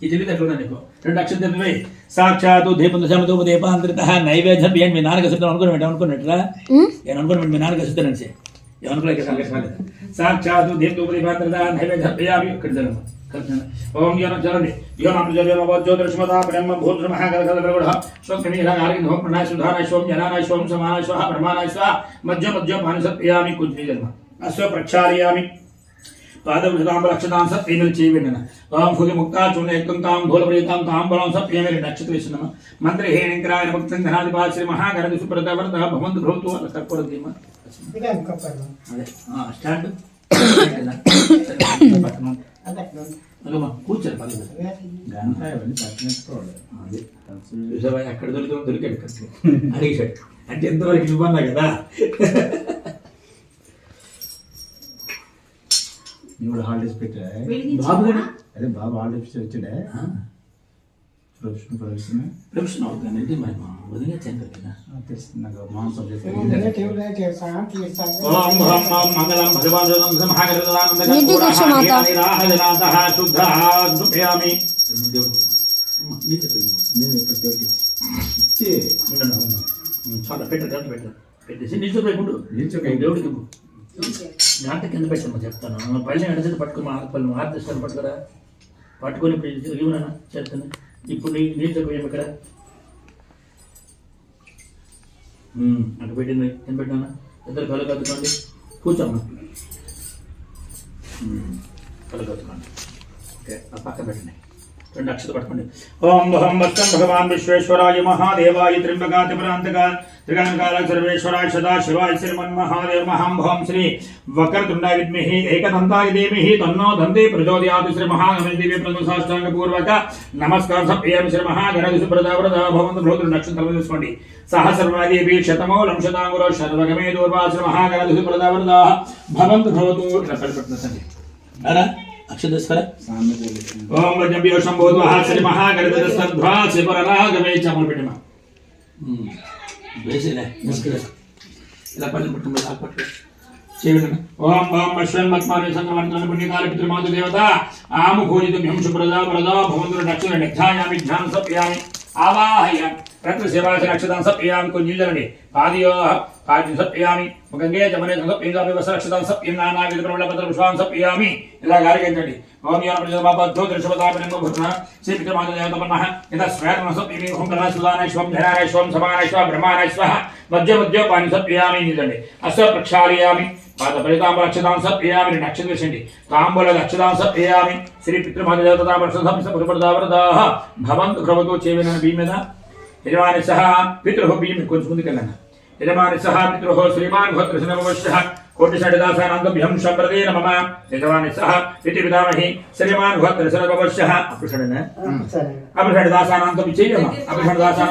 విహద్ద నిద్ర ఒకలాగా ఉన్నారు మీకు దోపే అన్న ఈ తెలివితే ఎట్లా నీకు రెండు అక్షరం తెలివి సాక్షాత్ దీపం దశమతో దీపాంతరిత నైవేద్యం బియ్యం మీ నాన్నకి సిద్ధం అనుకుని పెట్టాం అనుకున్నట్లా నేను అనుకుని మీ నాన్నకి సిద్ధాను ఏమనుకోలేదు సాక్షాత్ దీపం దీపాంతరిత నైవేద్యం బియ్యామి ఇక్కడ జరగదు ఓం యోన చరండి యోన ప్రజోన జ్యోతిష్మత బ్రహ్మ భూత మహాగల కల గరుడ స్వక్ని హరారి ధోమ ప్రణాయ సుధాన శోం జనాన శోం సమాన స్వహ బ్రహ్మాన స్వ మధ్య మధ్య మానసత్యామి కుజ్జి జన్మ అశ్వ ప్రక్షాళయామి పాదవృతాంబలక్షతాం సత్యమిల్ చేయవిన్న తాం హుది ముక్తా చూర్ణయుక్తం తాం భూలప్రీతాం తాంబలం సత్యమిల్ నక్షత్రేశ్వరమ మంత్రి హేణింకరాయ భక్తం ధనాధిపా శ్రీ మహాగణది సుప్రత వరద భవంతు భవతు అలా కర్పూర దీమ అదే స్టాండ్ కూర్చోరు పర్లేదు దొరికితే దొరికాడు అడిగాడు అంటే ఎంతవరకు ఇవ్వన్నా కదా నువ్వు హాలిడేస్ పెట్టా బాబు కూడా అదే బాబు హాలిడేస్ వచ్చాడే. Profession profession. ప్రొఫెషన్ అవుతుంది అంటే మరి మా వదిలే కదా. తెలుస్తుంది నాకు. సబ్జెక్ట్ ఓం ఓం మంగళం భగవాన్. నిరాహజనాథః శుద్ధః ధృపయామి నేను ఇక్కడ ఇచ్చి చాలా. పెట్ట పెట్ట పెట్టేసి దేవుడికి ఇవ్వు. కింద పెట్టమ్మా చెప్తాను. పళ్ళని ఎడచేది పట్టుకో మా పళ్ళు ఆర్తిస్తాను పట్టుకురా. పట్టుకొని ఇప్పుడు ఇవ్వనా చెప్తాను ఇప్పుడు నీ నీళ్ళతో పోయాము ఇక్కడ? అటు పెట్టింది. కింద పెట్టానా ఇద్దరు కళ్ళు కత్తుకోండి. కూర్చోమ్మా. కళ్ళు కత్తుకోండి. ఓకే ఆ పక్క పెట్టండి. రెండు అక్షత పట్టుకోండి. ఓం భవం వస్తం భగవాన్ విశ్వేశ్వరాయ మహాదేవాయ త్రింబకాతిపరాంతక త్రిగణకాల సర్వేశ్వరాయ సదా శివాయ శ్రీమన్మహాదేవ మహాం భవం శ్రీ వక్రతుండాయ విద్మిహి ఏకదంతాయ దేమిహి తన్నో దంతే ప్రచోదయాత్ శ్రీ మహాగణ దివ్య ప్రథమ పూర్వక నమస్కారం సప్రియం శ్రీ మహాగణ సుప్రద వరద భవంతు భూతులు నక్షత్రం తీసుకోండి సహస్రమాదేవి శతమో లంశతాంగులో శర్వగమే దూర్వా శ్రీ మహాగణ సుప్రద వరద భవంతు భవతు ఇట్లా अक्षदस्वर ओम वज्रभ्यो शम्भोद्वः श्रीमः गणपतिस्तद्ध्वा श्रीपरः गवेचमर्पिणः ಬೇಸಿದೆ ಇಲ್ಲ ಪಲ್ಲಿ ಬಿಟ್ಟು ಮೇಲೆ ಹಾಕ್ಬಿಟ್ಟು ಸೇವಿನ ಓಂ ಓಂ ಅಶ್ವನ್ಮತ್ಮಾರಿ ಸಂಗಮರ್ಧನ ಪುಣ್ಯಕಾಲ ಪಿತೃಮಾತು ದೇವತಾ ಆಮು ಭೋಜಿತು ಹಂಶು ಪ್ರಜಾ ಪ್ರಜಾ ಭವಂತರ ದಕ್ಷಿಣ ನಿಗ್ಧಾಯಾಮಿ ಜ್ಞಾನ ಸಪ್ಯಾಮಿ ఆవాహయ రత్న శివాసి నక్షత్రం సప్యామి కొన్ని నీళ్ళండి పాదయో పాద్యం సప్యామి గంగే జమనే సప్యంగా వసరక్షతం సప్యం నానా విధ ప్రమణ పత్ర పుష్పాం సప్యామి ఇలా గారిగించండి ఓం యోన ప్రజల బాబద్ధో దృశ్యవతాపనంగ భూత్న శ్రీ పితృమాత దేవత పన్నః యథ స్వేరణ సప్యమి ఓం కళాసుదానేశ్వం ధనానేశ్వం సమానేశ్వ బ్రహ్మానేశ్వ మధ్య మధ్య పాని సప్యామి నీళ్ళండి అశ్వ ప్రక్షాళయామి పాద ఫలితాంబ అక్షతాం సప్యామి నక్షత్ర వేసండి తాంబూల అక్షతాం సప్యామి శ్రీ పితృమాత దేవత తామర్షదావరదాహ భవంతు భ్రవతో చేవిన భీ మీద యజమాని సహ పితృ భీమి కొంచెం ముందుకెళ్ళండి యజమాని సహ పితృ శ్రీమాన్ భద్రశనవశ్య కోటి షడ్దాసానందభ్యం సంప్రదే నమ. యజమాని సహ ఇతి పితామహి శ్రీమాన్ భద్రశనవశ్య అప్పుడు షడన అప్పుడు షడ్దాసానందం చేయమ్మ అప్పుడు షడ్దాసానందం